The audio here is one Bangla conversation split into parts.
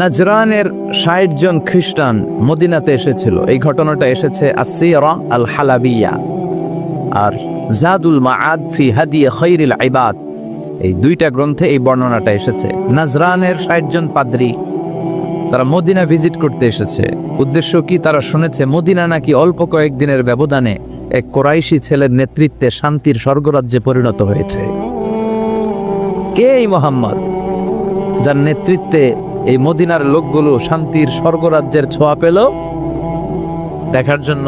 নাজরানের ষাট জন খ্রিস্টান মদিনাতে এসেছিল। এই ঘটনাটা এসেছে আল হালাবিয়া আর জাদুল ফি হাদিয়া খৈরিল ইবাদ। এই দুইটা গ্রন্থে এই বর্ণনাটা এসেছে। নাজরানের ষাট জন পাদ্রী তারা মদিনা ভিজিট করতে এসেছে। উদ্দেশ্য কি তারা শুনেছে, মদিনা নাকি অল্প কয়েকদিনের ব্যবধানে এক কোরাইশি ছেলের নেতৃত্বে শান্তির স্বর্গরাজ্যে পরিণত হয়েছে। কে এই মোহাম্মদ, যার নেতৃত্বে এই মদিনার লোকগুলো শান্তির স্বর্গরাজ্যের ছোঁয়া পেল। দেখার জন্য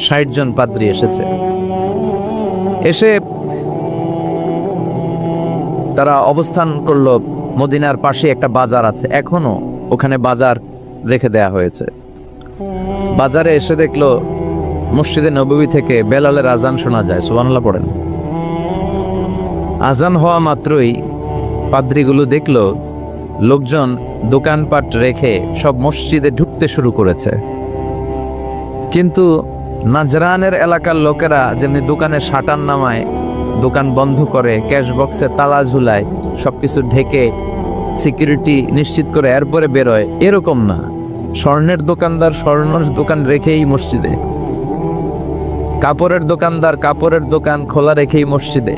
ষাট জন পাদ্রী এসেছে। এসে তারা অবস্থান করল মদিনার পাশে একটা বাজার আছে। এখনও ওখানে বাজার রেখে দেয়া হয়েছে। বাজারে এসে দেখল মসজিদে নবী থেকে বেলালের আজান শোনা যায়। সুবহানাল্লাহ, পড়েন। আজান হওয়া মাত্রই পাদ্রিগুলো দেখল, লোকজন দোকানপাট রেখে সব মসজিদে ঢুকতে শুরু করেছে। কিন্তু নাজরানের এলাকার লোকেরা যেমনি দোকানে শাটার নামায়, দোকান বন্ধ করে, ক্যাশ বক্সে তালা ঝুলায়, সবকিছু ঢেকে সিকিউরিটি নিশ্চিত করে এরপরে বেরোয়, এরকম না। স্বর্ণের দোকানদার স্বর্ণের দোকান রেখেই মসজিদে। কাপড়ের দোকানদার কাপড়ের দোকান খোলা রেখেই মসজিদে।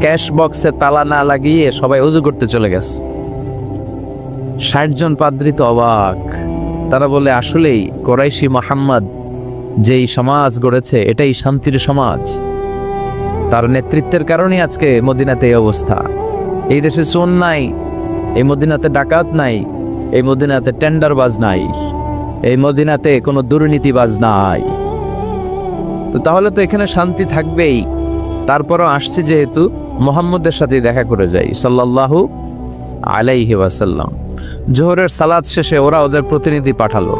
ক্যাশ বক্সে তালা না লাগিয়ে সবাই উজু করতে চলে গেছে। ষাট জন পাদ্রী তো অবাক। তারা বলে, আসলেই কোরাইশি মোহাম্মদ যেই সমাজ গড়েছে, এটাই শান্তির সমাজ। তার নেতৃত্বের কারণেই আজকে মদিনাতে এই অবস্থা। এই দেশে সোন নাই, এই মদিনাতে ডাকাত নাই, এই মদিনাতে টেন্ডারবাজ নাই, এই মদিনাতে কোনো দুর্নীতিবাজ নাই। তো তাহলে তো এখানে শান্তি থাকবেই। তারপরও আসছে যেহেতু মোহাম্মদের সাথে দেখা করে যাই, সাল্লাল্লাহু আলাইহি ওয়াসাল্লাম। জোহরের সালাদ শেষে ওরা ওদের প্রতিনিধি পাঠালো।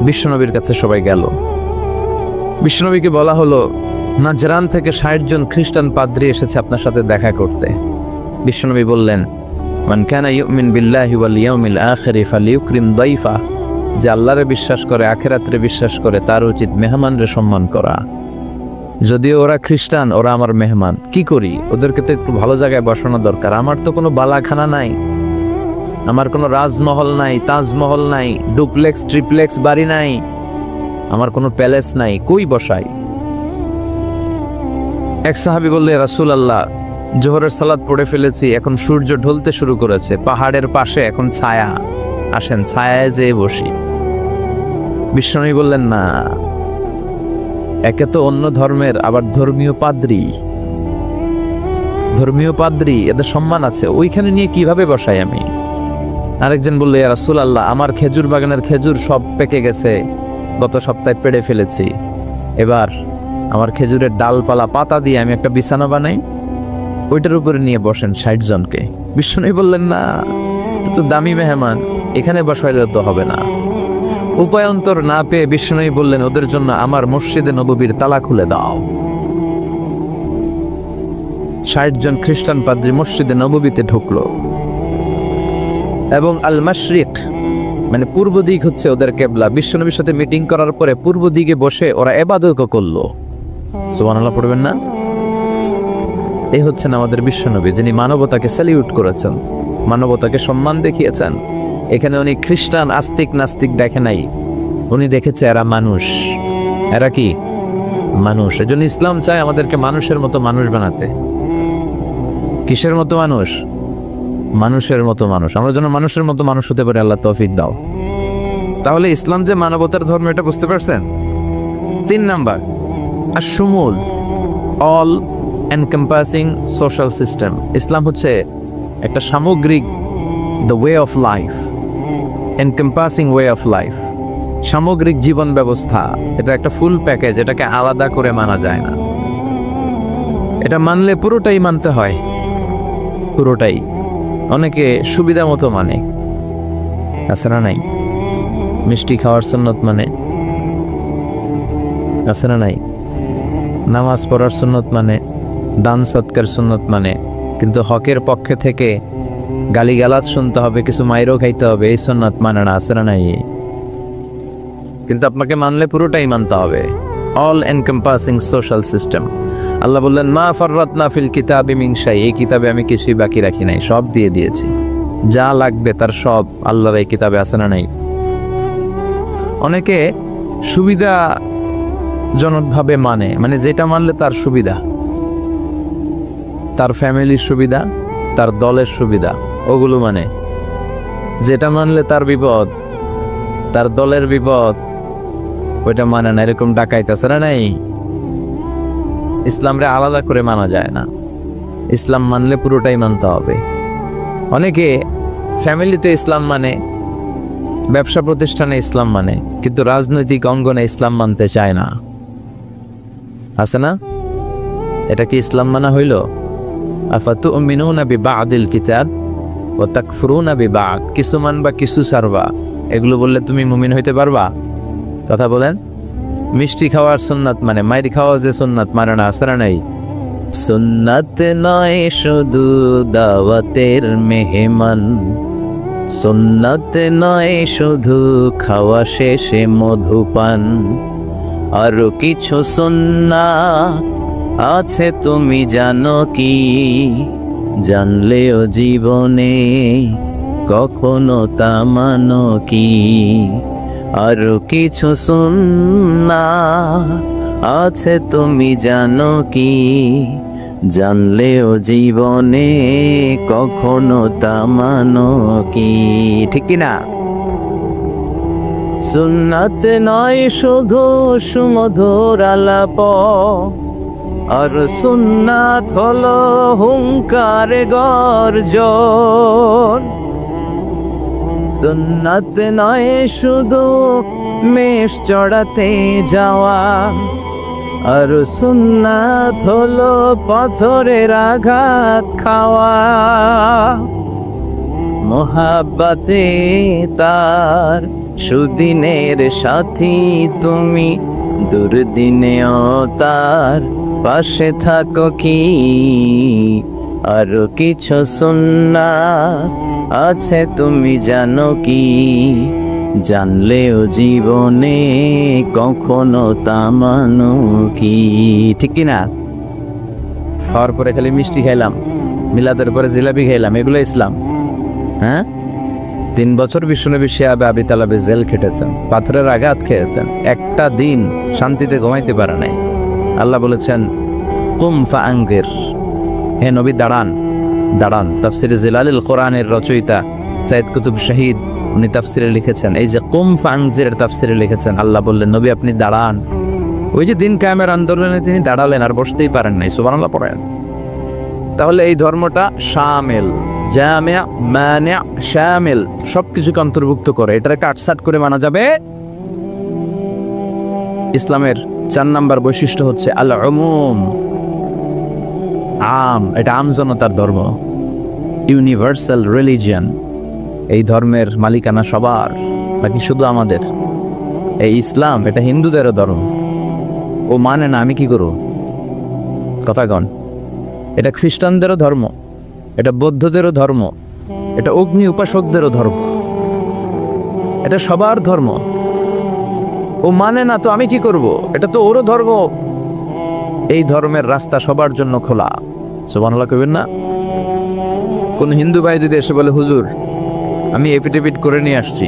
বিশ্বনবীর কাছে সবাই গেল। বিশ্বনবীকে বলা হলো, নাজরান থেকে ষাট জন খ্রিস্টান পাদ্রী এসেছে আপনার সাথে দেখা করতে। বিশ্বনবী বললেন, মান কানা ইউমিন বিল্লাহি ওয়াল ইয়াউমিল আখিরি ফালিউকরিম দাইফা। যে আল্লাহরে বিশ্বাস করে, আখেরাত্রে বিশ্বাস করে, তার উচিত মেহমানরে সম্মান করা। যদিও ওরা খ্রিস্টান, ওরা আমার মেহমান, কি করি? ওদেরকে তো একটু ভালো জায়গায় বসানো দরকার। আমার তো কোনো বালাখানা নাই। আমার কোনো রাজমহল নাই, তাজমহল নাই, ডুপ্লেক্স, ট্রিপ্লেক্স বাড়ি নাই, আমার কোনো প্যালেস নাই, কই বসাই? এক সাহাবি বললে রাসুল আল্লাহ জোহরের সালাদ পড়ে ফেলেছি, এখন সূর্য ঢলতে শুরু করেছে, পাহাড়ের পাশে এখন ছায়া, আসেন ছায়ায় যেয়ে বসি। বিষ্ণু বললেন, না, একে তো অন্য ধর্মের, আবার ধর্মীয় পাদ্রী। ধর্মীয় পাদ্রী, এদের সম্মান আছে, ওইখানে নিয়ে কীভাবে বসাই আমি? আরেকজন বলল, ইয়া রাসূল আল্লাহ আমার খেজুর বাগানের খেজুর সব পেকে গেছে। গত সপ্তাহে পেড়ে ফেলেছি। এবার আমার খেজুরের ডালপালা, পাতা দিয়ে আমি একটা বিছানা বানাই। ওইটার উপরে নিয়ে বসেন ষাট জনকে। বিষ্ণু বললেন, না তো দামি মেহমান, এখানে বসাইলে তো হবে না। উপায়ন্তর না পেয়ে বিষ্ণু বললেন, ওদের জন্য আমার মসজিদে নববীর তালা খুলে দাও। ষাট জন খ্রিস্টান পাদ্রী মসজিদে নববীতে ঢুকলো। এবং আল মাশরিক মানে পূর্ব দিক হচ্ছে ওদের কেবলা। বিশ্বনবীর সাথে মিটিং করার পরে পূর্ব দিকে বসে ওরা এবাদত করল। সুবহানাল্লাহ, পড়বেন না? এই হচ্ছেন আমাদের বিশ্বনবী, যিনি মানবতাকে স্যালিউট করেছেন, মানবতাকে সম্মান দেখিয়েছেন। এখানে উনি খ্রিস্টান আস্তিক নাস্তিক দেখে নাই। উনি দেখেছে এরা মানুষ। এরা কি? মানুষ। এজন্য ইসলাম চায় আমাদেরকে মানুষের মতো মানুষ বানাতে। কিসের মতো মানুষ? মানুষের মতো মানুষ। আমরা যেন মানুষের মতো মানুষ হতে পারি, আল্লাহ তৌফিক দাও। তাহলে ইসলাম যে মানবতার ধর্ম, এটা বুঝতে পারছেন? তিন নাম্বার আর সুমুল অল এনকম্পাসিং সোশ্যাল সিস্টেম ইসলাম হচ্ছে একটা সামগ্রিক the way of life encompassing way of life সামগ্রিক জীবন ব্যবস্থা, এটা একটা ফুল প্যাকেজ এটাকে আলাদা করে মানা যায় না। এটা মানলে পুরোটাই মানতে হয়। পুরোটাই। অনেকে সুবিধা মতো মানে। আছে না নাই? মিষ্টি খাওয়ার সুন্নত মানে। আছে না নাই? নামাজ পড়ার সুন্নত মানে দান সৎকার সুন্নত মানে। কিন্তু হকের পক্ষে থেকে গালিগালাজ শুনতে হবে, কিছু মাইরও খাইতে হবে, এই সুন্নত মানে না, আছে না নাই? কিন্তু আপনাকে মানলে পুরোটাই মানতে হবে। অল এনকম্পাসিং সোশ্যাল সিস্টেম আল্লাহ বললেন, মা ফররাত না ফিল কিতাবে মিংসাই এই কিতাবে আমি কিছুই বাকি রাখি নাই, সব দিয়ে দিয়েছি। যা লাগবে তার সব আল্লাহর এই কিতাবে আছে না নাই? অনেকে সুবিধা জনকভাবে মানে মানে যেটা মানলে তার সুবিধা। তার ফ্যামিলির সুবিধা, তার দলের সুবিধা, ওগুলো মানে। যেটা মানলে তার বিপদ, তার দলের বিপদ, ওইটা মানে না, এরকম ডাকাইতেছে না নাই? ইসলামরে আলাদা করে মানা যায় না। ইসলাম মানলে পুরোটাই মানতে হবে। অনেকে ফ্যামিলিতে ইসলাম মানে ব্যবসা প্রতিষ্ঠানে ইসলাম মানে কিন্তু রাজনৈতিক অঙ্গনে ইসলাম মানতে চায় না। আছে না? এটা কি ইসলাম মানা হইল? আফাতু মিনুনা বিবাদিল কিতাব ও তাকফুরুনা বিবাদ। কিছু মানবা, কিছু সারবা এগুলো বললে তুমি মুমিন হইতে পারবা। কথা বলেন। মিষ্টি খাওয়ার সুন্নাত মানে মাইরি খাওয়া যে সুন্নাত মানে না না নাই? সুন্নাত নয় শুধু দাওয়াতের মেহমান। সুন্নাত নয় শুধু খাওয়া শেষে মধুপান। আর কিছু সুন্না আছে, তুমি জানো কি? জানলেও জীবনে কখনো তা মানো কি? আরও কিছু সুন্না আছে তুমি জানো কি? জানলেও জীবনে কখনো তা মানো কি? ঠিক না? সুন্নাত নয় শুধু সুমধুর আলাপ। আর সুন্নাত হলো হুঙ্কার গর্জন। সুন্নাত নয়, শুধু মেষ চড়াতে যাওয়া। আর সুন্নাত হলো পাথরের আঘাত খাওয়া। মোহাব্বাতে তার সুদিনের সাথী তুমি, দুর্দিনেও তার পাশে থাকো কি? আরও কিছু সুন্না আছে তুমি জানো কি? জানলেও জীবনে কখনো তা মানো কি? ঠিক কি না খাওয়ার পরে খালি মিষ্টি খাইলাম, মিলাদের পরে জিলাপি খাইলাম, এগুলো ইসলাম। হ্যাঁ? তিন বছর বিষ্ণুনবী শিয়াবে আবি তালাবে জেল খেটেছেন, পাথরের আঘাত খেয়েছেন, একটা দিন শান্তিতে ঘুমাইতে পারে নাই। আল্লাহ বলেছেন, কুম ফা আঙ্গের হে নবী, দাঁড়ান। দাঁড়ান, তাফসিরে জিলালিল কোরআনের রচয়িতা সাইদ কুতুব শাহিদ, উনি তাফসিরে লিখেছেন। এই যে কুম ফা আংজিরের তাফসিরে লিখেছেন, আল্লাহ বললেন, নবী, আপনি দাঁড়ান। ওই যে দিন কায়েমের আন্দোলনে তিনি দাঁড়ালেন আর বসতেই পারেন নাই, সুবহানাল্লাহ, পড়েন। তাহলে এই ধর্মটা শামিল জামিয়া মানিয়া শামিল, সবকিছুকে অন্তর্ভুক্ত করে। এটাকে কাটসাট করে মানা যাবে। ইসলামের চার নাম্বার বৈশিষ্ট্য হচ্ছে আল উমুম আম, এটা আম জনতার ধর্ম। ইউনিভার্সাল রিলিজিয়ান এই ধর্মের মালিকানা সবার, নাকি শুধু আমাদের? এই ইসলাম, এটা হিন্দুদেরও ধর্ম। ও মানে না, আমি কি করব? কথা কন। এটা খ্রিস্টানদেরও ধর্ম, এটা বৌদ্ধদেরও ধর্ম, এটা অগ্নি উপাসকদেরও ধর্ম। এটা সবার ধর্ম। ও মানে না, তো আমি কি করব? এটা তো ওরও ধর্ম। এই ধর্মের রাস্তা সবার জন্য খোলা। সুবহানাল্লাহ কইবেন না? কোন হিন্দু ভাই যদি এসে বলে, হুজুর, আমি এপিটেপিট করে নিয়ে আসছি,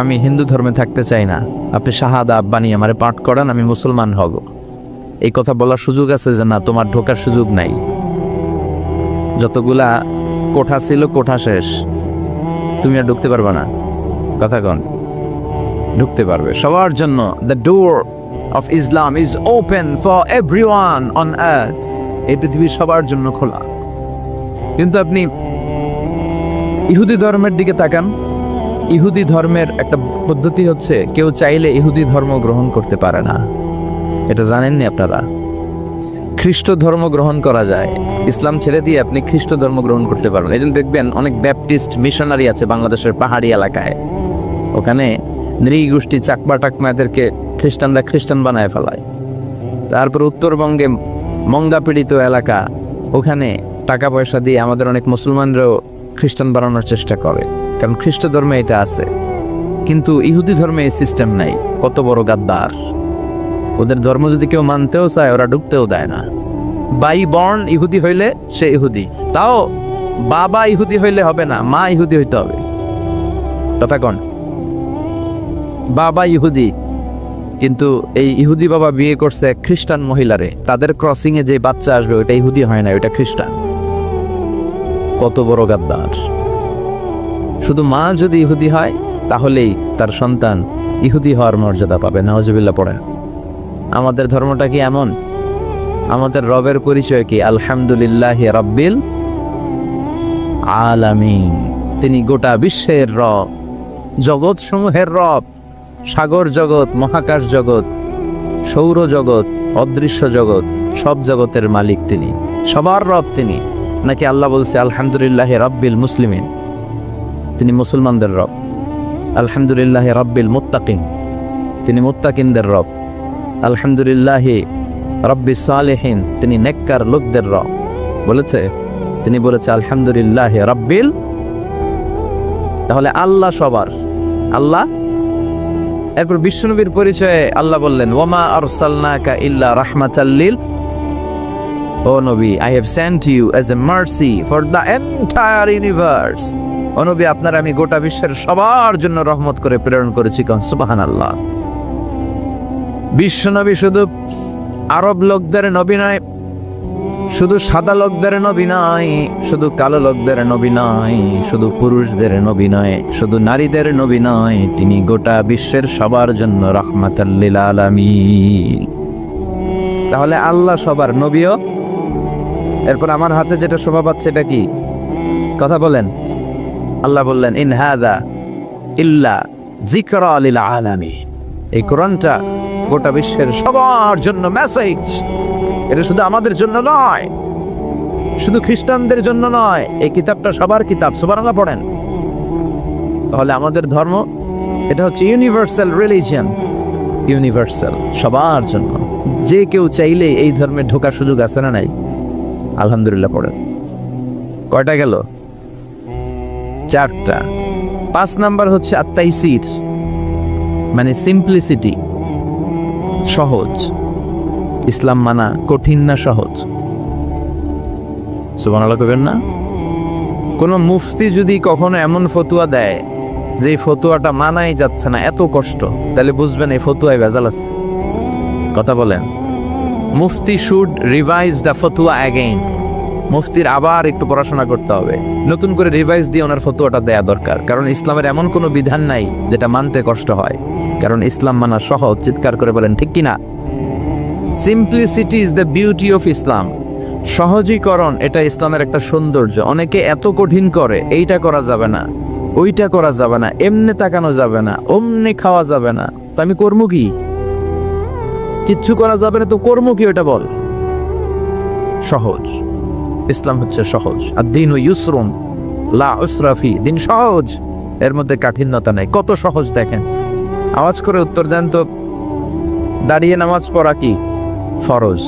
আমি হিন্দু ধর্মে থাকতে চাই না, আপনি শাহাদা আব্বানি আমারে পাঠ করান, আমি মুসলমান হব। এই কথা বলার সুযোগ আছে যে না, তোমার ঢোকার সুযোগ নাই। যতগুলা কোঠা ছিল, কোঠা শেষ। তুমি আর ঢুকতে পারবে না। কথা কন, ঢুকতে পারবে। সবার জন্য the door of Islam is open for every one on earth এই পৃথিবীর সবার জন্য খোলা। কিন্তু আপনি ইহুদি ধর্মের দিকে তাকান, ইহুদি ধর্মের একটা পদ্ধতি হচ্ছে কেউ চাইলে ইহুদি ধর্ম গ্রহণ করতে পারে না। এটা জানেননি আপনারা? খ্রিস্ট ধর্ম গ্রহণ করা যায়। ইসলাম ছেড়ে দিয়ে আপনি খ্রিস্ট ধর্ম গ্রহণ করতে পারবেন। এই দেখবেন, অনেক ব্যাপটিস্ট মিশনারি আছে বাংলাদেশের পাহাড়ি এলাকায়। ওখানে নৃগোষ্ঠী চাকমা টাকমাদেরকে খ্রিস্টানরা খ্রিস্টান বানায় ফেলায়। তারপর উত্তরবঙ্গে মঙ্গা পীড়িত এলাকা, ওখানে টাকা পয়সা দিয়ে আমাদের অনেক মুসলমানরাও খ্রিস্টান বানানোর চেষ্টা করে, কারণ খ্রিস্ট ধর্মে এটা আছে। কিন্তু ইহুদি ধর্মে এই সিস্টেম নাই, কত বড় গাদ্দার। ওদের ধর্ম যদি কেউ মানতেও চায়, ওরা ঢুকতেও দেয় না। বাই বর্ন ইহুদি হইলে সে ইহুদি, তাও বাবা ইহুদি হইলে হবে না, মা ইহুদি হইতে হবে। কথা কন। বাবা ইহুদি, কিন্তু এই ইহুদি বাবা বিয়ে করছে খ্রিস্টান মহিলারে, তাদের ক্রসিং এ যে বাচ্চা আসবে ওটা ইহুদি হয় না ওটা খ্রিস্টান। কত বড় গাদ্দার। শুধু মা যদি ইহুদি হয়, তাহলেই তার সন্তান ইহুদি হওয়ার মর্যাদা পাবে। নওয়াজবিল্লা পড়েন। আমাদের ধর্মটা কি এমন? আমাদের রবের পরিচয় কি? আলহামদুলিল্লাহ রব্বিল আলামিন। তিনি গোটা বিশ্বের রব জগৎ সমূহের রব, সাগর জগৎ, মহাকাশ জগৎ, সৌর জগৎ, অদৃশ্য জগৎ, সব জগতের মালিক তিনি। সবার রব তিনি। নাকি আল্লাহ বলছে, আলহামদুলিল্লাহ রব্বিল মুসলিমিন। তিনি মুসলমানদের রব। আলহামদুলিল্লাহ রব্বিল মুত্তাকিন। তিনি মুত্তাকিনদের রব। আলহামদুলিল্লাহ রব্বি সালেহিন। তিনি নেককার লোকদের রব। বলেছে? তিনি বলেছে, আলহামদুলিল্লাহ রব্বিল তাহলে আল্লাহ সবার। আল্লাহ? এরপর বিষ্ণুনবীর পরিচয়ে আল্লাহ বললেন, ওমা আরসালনাকা ইল্লা রাহমাতাল্লিল ও নবী I have sent you as a mercy for the entire universe ও নবী, আপনার আমি গোটা বিশ্বের সবার জন্য রহমত করে প্রেরণ করেছি কন সুবহানাল্লাহ। বিশ্বনবী শুধু আরব লোকদের নবী নয়, শুধু সাদা লোকদের নবী নয়, শুধু কালো লোকদের নবী নয়, শুধু পুরুষদের নবী নয়, শুধু নারীদের নবী নয়, তিনি গোটা বিশ্বের সবার জন্য রহমাতাল্লিল আলামিন। তাহলে আল্লাহ সবার নবীও এরপর আমার হাতে যেটা শোভা পাচ্ছে এটা কি? কথা বলেন। আল্লাহ বললেন, ইন হাদা ইল্লা যিকরা লিল আলামিন। এই কোরআনটা গোটা বিশ্বের সবার জন্য মেসেজ এটা শুধু আমাদের জন্য নয়, শুধু খ্রিস্টানদের জন্য নয়, এই কিতাবটা সবার কিতাব। সুবহানাল্লাহ পড়েন। তাহলে আমাদের ধর্ম, এটা হচ্ছে ইউনিভার্সাল রিলিজিয়ন ইউনিভার্সাল সবার জন্য। যে কেউ চাইলে এই ধর্মে ঢোকার সুযোগ আছে না নাই? আলহামদুলিল্লাহ পড়েন কয়টা গেল? চারটা। পাঁচ নাম্বার হচ্ছে আত্মাইসির মানে সিম্পলিসিটি সহজ। ইসলাম মানা কঠিন না সহজ। সুবহানাল্লাহ কবেন না? কোনো মুফতি যদি কখনো এমন ফতুয়া দেয় যে এই ফতুয়াটা মানাই যাচ্ছে না, এত কষ্ট, তাহলে বুঝবেন এই ফতুয়ায় ভেজাল আছে। কথা বলেন। Mufti should revise the fatwa again মুফতির আবার একটু পড়াশোনা করতে হবে। নতুন করে রিভাইজ দিয়ে ওনার ফতুয়াটা দেয়া দরকার। কারণ ইসলামের এমন কোনো বিধান নাই যেটা মানতে কষ্ট হয়। কারণ ইসলাম মানা সহজ, চিৎকার করে বলেন, ঠিক কিনা? Simplicity is the beauty of Islam সহজীকরণ, এটা ইসলামের একটা সৌন্দর্য। অনেকে এত কঠিন করে, এইটা করা যাবে না, ওইটা করা যাবে না, এমনি তাকানো যাবে না, অমনি খাওয়া যাবে না। তো আমি কর্ম কি? কিচ্ছু করা যাবে না, তো কর্ম কি ওটা বল? সহজ। ইসলাম হচ্ছে সহজ। আর দিন ও ইউসরুম লা উসরাফি দিন সহজ। এর মধ্যে কাঠিন্যতা নেই। কত সহজ দেখেন। আওয়াজ করে উত্তর দেন তো, দাঁড়িয়ে নামাজ পড়া কি? ফরজ।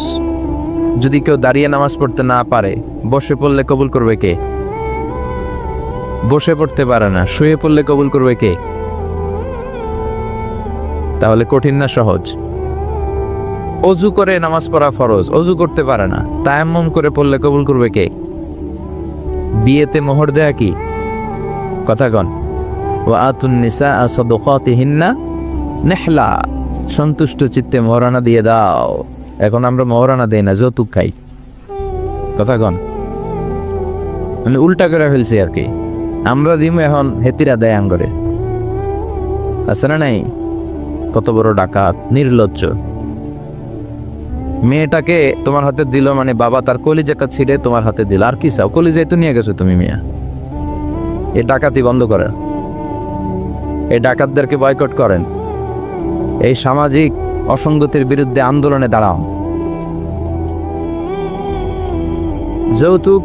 যদি কেউ দাঁড়িয়ে নামাজ পড়তে না পারে, বসে পড়লে কবুল করবে কে? বসে পড়তে পারে না, শুয়ে পড়লে কবুল করবে কে? তাহলে কঠিন না সহজ? অজু করে নামাজ পড়া ফরজ, অজু করতে পারে না। তায়াম্মম করে পড়লে কবুল করবে কে? বিয়েতে মোহর দেয়া কি? কথা কন। ও আতুন নিসা নেহলা। সন্তুষ্ট চিত্তে মহারানা দিয়ে দাও। এখন আমরা মহারানা দেই না, যৌতুক খাই। কথা কন। মানে উল্টা করে ফেলছি আর কি। আমরা দিম এখন হেতিরা দেয় আঙ্গরে। আছে না নাই? কত বড় ডাকাত, নির্লজ্জ। মেয়েটাকে তোমার হাতে দিল মানে বাবা তার কলিজাটা ছিঁড়ে তোমার হাতে দিল। আর কি চাও? কলিজায় তো নিয়ে গেছো তুমি মিয়া। এই ডাকাতি বন্ধ করেন। এই ডাকাতদেরকে বয়কট করেন। এই সামাজিক অসঙ্গতির বিরুদ্ধে আন্দোলনে দাঁড়াও। যৌতুক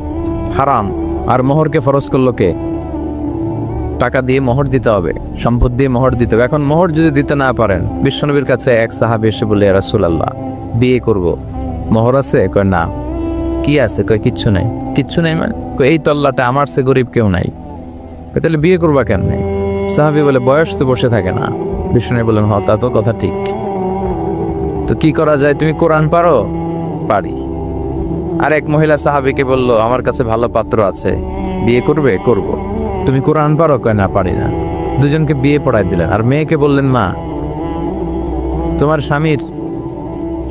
হারাম। আর মোহরকে ফরজ করল কে? টাকা দিয়ে মোহর দিতে হবে, সম্পদ দিয়ে মোহর দিতে হবে। এখন মোহর যদি দিতে না পারেন, বিশ্বনবীর কাছে এক সাহাবি এসে বলে রাসুলাল্লাহ। বিয়ে করব। মোহর আছে? কয়, না। কি আছে? কয়, কিচ্ছু নাই। কিচ্ছু নাই মানে? কয়, এই তল্লাটা আমার সে গরিব কেউ নাই। তাহলে বিয়ে করবা কেন নেই সাহাবি বলে, বয়স তো বসে থাকে না। বিষ্ণু বললেন, হ, তা তো কথা ঠিক। তো কি করা যায়? তুমি কোরআন পারো? পারি। আর এক মহিলা সাহাবিকে বলল, আমার কাছে ভালো পাত্র আছে। বিয়ে করবে? করব। তুমি কোরআন পারো? কয়, না, পারি না। দুজনকে বিয়ে পড়াই দিলেন। আর মেয়েকে বললেন, মা, তোমার স্বামীর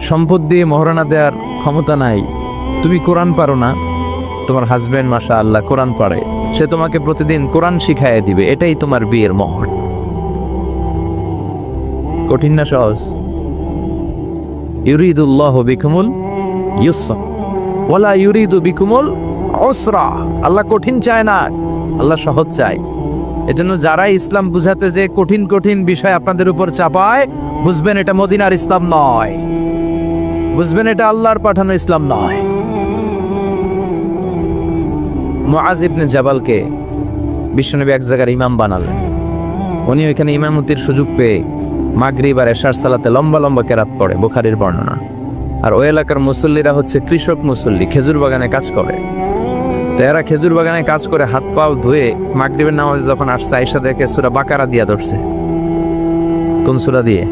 সম্পদ দিয়ে মহারণা দেওয়ার ক্ষমতা নাই। তুমি কোরআন পারো না? তোমার হাজবেন্ড মাসা আল্লাহ কোরআন পারে। সে তোমাকে প্রতিদিন কোরআন শিখাইয়ে দিবে। এটাই তোমার বিয়ের মহর। কঠিন না সহজ? ইউরিদুল্লাহ বিকুমুল ইউসা ওয়ালা ইউরিদু বিকুমুল অসরা আল্লাহ কঠিন চায় না। আল্লাহ সহজ চায়। এজন্য যারা ইসলাম বুঝাতে যে কঠিন কঠিন বিষয় আপনাদের উপর চাপায়, বুঝবেন এটা মদিনার ইসলাম নয়। বুঝবেন, এটা আল্লাহর পাঠানো ইসলাম নয়। মুআজ ইবনে জাবালকে বিশ্বনবী এক জায়গার ইমাম বানালেন। উনি ওইখানে ইমামতির সুযোগ পেয়ে মাগরিব আর এশার সালাতে লম্বা লম্বা কেরাত পড়ে, বুখারির বর্ণনা। আর ওই এলাকার মুসল্লিরা হচ্ছে কৃষক মুসল্লি, খেজুর বাগানে কাজ করে। তো এরা খেজুর বাগানে কাজ করে হাত পাও ধুয়ে মাগরিবের নামাজে যখন আসছে আইসা দেখে সুরা বাকারা দিয়া ধরছে। কোন সুরা দিয়ে?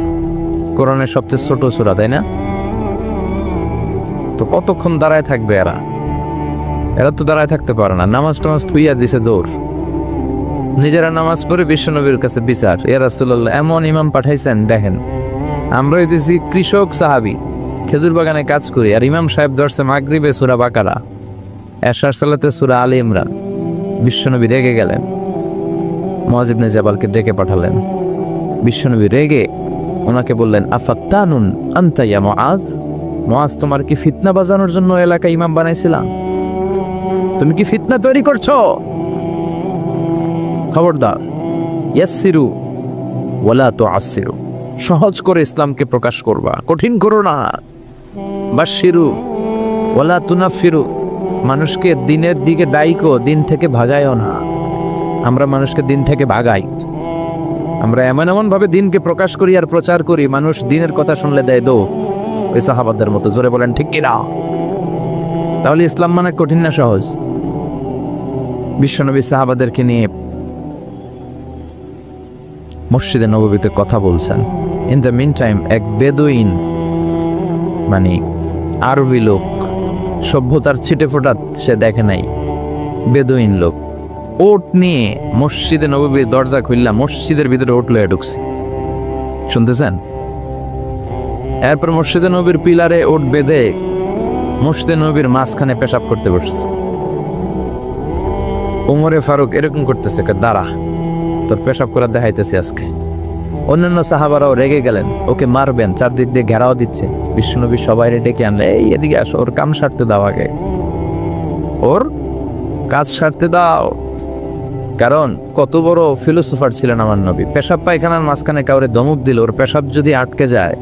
কোরআনের সবচেয়ে ছোট সুরা, তাই না? তো কতক্ষণ দাঁড়ায় থাকবে এরা? এরা তো দাঁড়ায় থাকতে পারে না। নামাজ টামাজ থুইয়া দিছে দৌড়। নিজেরা নামাজ পড়ে বিশ্বনবীর কাছে বিচার। এ রাসূলুল্লাহ, এমন ইমাম পাঠাইছেন, দেখেন। আমরা হইতেছি কৃষক সাহাবি। খেজুর বাগানে কাজ করি, আর ইমাম সাহেব ধরছে মাগরিবে সুরা বাকারা। এশার সালাতে সুরা আলী ইমরান। বিশ্বনবী রেগে গেলেন। মহাজিবনে জাবালকে ডেকে পাঠালেন। বিশ্বনবী রেগে ওনাকে বললেন, আফাত্তানুন আন্তাইয়া মুআজ? মুআজ তোমার কি ফিতনা বাজানোর জন্য এলাকা ইমাম বানাইছিলাম? তুমি কি ফিতনা তৈরি করছ? খবরদার ইয়াসিরু ওয়ালা তো আসিরু সহজ করে ইসলামকে প্রকাশ করবা, কঠিন করো না। বাশিরু ওয়ালা তুনাফিরু মানুষকে দিনের দিকে ডাইকো, দিন থেকে ভাগায়ও না। আমরা মানুষকে দিন থেকে ভাগাই। আমরা এমন এমন ভাবে দিনকে প্রকাশ করি আর প্রচার করি, মানুষ দিনের কথা শুনলে দেয় দো ওই সাহাবাদের মতো, জোরে বলেন, ঠিক কিনা? তাহলে ইসলাম মানে কঠিন না সহজ? বিশ্বনবী সাহাবাদেরকে নিয়ে মসজিদে নববীতে কথা বলছেন। ইন দ্য মিন টাইম এক বেদুইন মানে আরবি লোক, সভ্যতার ছিটে ফোটাত, সে দেখে নাই। বেদুইন লোক, ওট নিয়ে মসজিদে নববীর দরজা খুললাম মসজিদের ভিতরে ওট লয়ে ঢুকছে। শুনতেছেন? এরপর মসজিদে নবীর পিলারে ওট বেঁধে মসজিদে নবীর মাঝখানে পেশাব করতে বসছে। উমরে ফারুক এরকম করতেছে দাঁড়া, তোর পেশাব করা দেখাইতেছি আজকে। অন্যান্য সাহাবারাও রেগে গেলেন, ওকে মারবেন, চারদিক দিয়ে ঘেরাও দিচ্ছে। বিষ্ণুনবী সবাই ডেকে আনলে এই, এদিকে আসো, ওর কাম সারতে দাও আগে। ওর কাজ সারতে দাও। কারণ কত বড় ফিলোসোফার ছিলেন আমার নবী। পেশাব পায়খানার মাঝখানে কাউরে ধমক দিল ওর পেশাব যদি আটকে যায়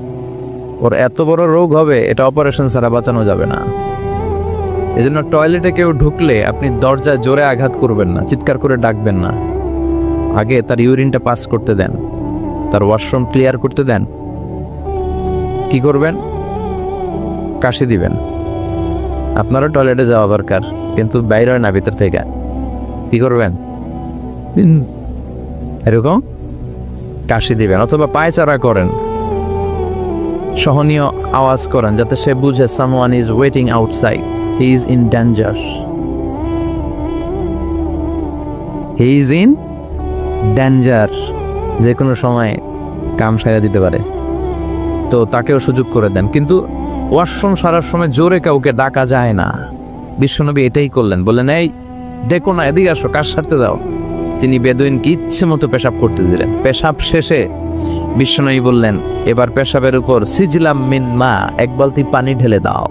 ওর এত বড় রোগ হবে এটা অপারেশন ছাড়া বাঁচানো যাবে না। এজন্য টয়লেটে কেউ ঢুকলে আপনি দরজায় জোরে আঘাত করবেন না চিৎকার করে ডাকবেন না। আগে তার ইউরিনটা পাস করতে দেন তার ওয়াশরুম ক্লিয়ার করতে দেন। কি করবেন? কাশি দিবেন। আপনারও টয়লেটে যাওয়া দরকার কিন্তু বাইরে হয় না ভিতর থেকে। কি করবেন? এরকম? কাশি দিবেন অথবা পায়চারা করেন। সহনীয় আওয়াজ করেন যাতে সে বুঝে someone is waiting outside he is in danger he is in danger যে কোনো সময় কাম সারা দিতে পারে। তো তাকেও সুযোগ করে দেন। কিন্তু ওয়াশরুম সারার সময় জোরে কাউকে ডাকা যায় না। বিশ্বনবী এটাই করলেন। বললেন, এই, দেখো না, এদিকে আসো, কাজ সারতে দাও। তিনি বেদুইনকে ইচ্ছে মতো পেশাব করতে দিলেন। পেশাব শেষে বিশ্বনবী বললেন, এবার পেশাবের উপর সিজলাম মিন মা, এক বালতি পানি ঢেলে দাও।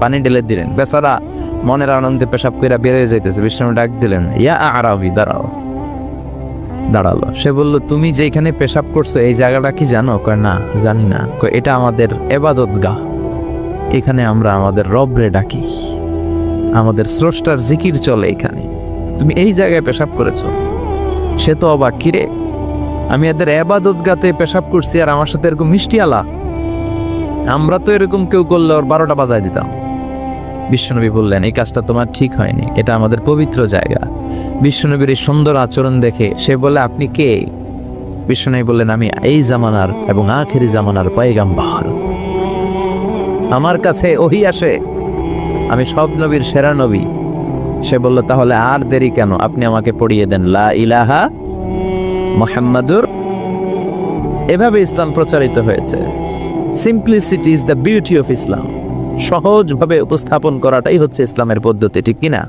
পানি ঢেলে দিলেন। বেচারা মনের আনন্দে পেশাব কইরা বেরিয়ে যাইতেছে। বিশ্বনবী ডাক দিলেন, ইয়া আরাবি, দাঁড়াও। দাঁড়াল। সে বলল, তুমি যেখানে পেশাব করছ, এই জায়গাটা কি জানো? কয়, না, জানি না। কয়, এটা আমাদের এবাদত গা এখানে আমরা আমাদের রবরে ডাকি। আমাদের স্রষ্টার জিকির চলে এখানে। তুমি এই জায়গায় পেশাব করেছ। সে তো অবাক কিরে আমি এদের এবাদত গাতে পেশাব করছি আর আমার সাথে এরকম মিষ্টি আলা। আমরা তো এরকম কেউ করলে ওর বারোটা বাজায় দিতাম। বিশ্বনবী বললেন, এই কাজটা তোমার ঠিক হয়নি। এটা আমাদের পবিত্র জায়গা। বিশ্বনবীর এই সুন্দর আচরণ দেখে সে বলে আপনি কে? বিশ্বনবী বললেন, আমি এই জামানার এবং আখেরি জামানার পয়গাম্বার। আমার কাছে ওহি আসে। আমি সব নবীর সেরা নবী। সে বলল, তাহলে আর দেরি কেন? আপনি আমাকে পড়িয়ে দেন। লা ইলাহা মোহাম্মদুর। এভাবে ইসলাম প্রচারিত হয়েছে। Simplicity is the beauty of Islam সহজভাবে উপস্থাপন করাটাই হচ্ছে ইসলামের পদ্ধতি, ঠিক কিনা?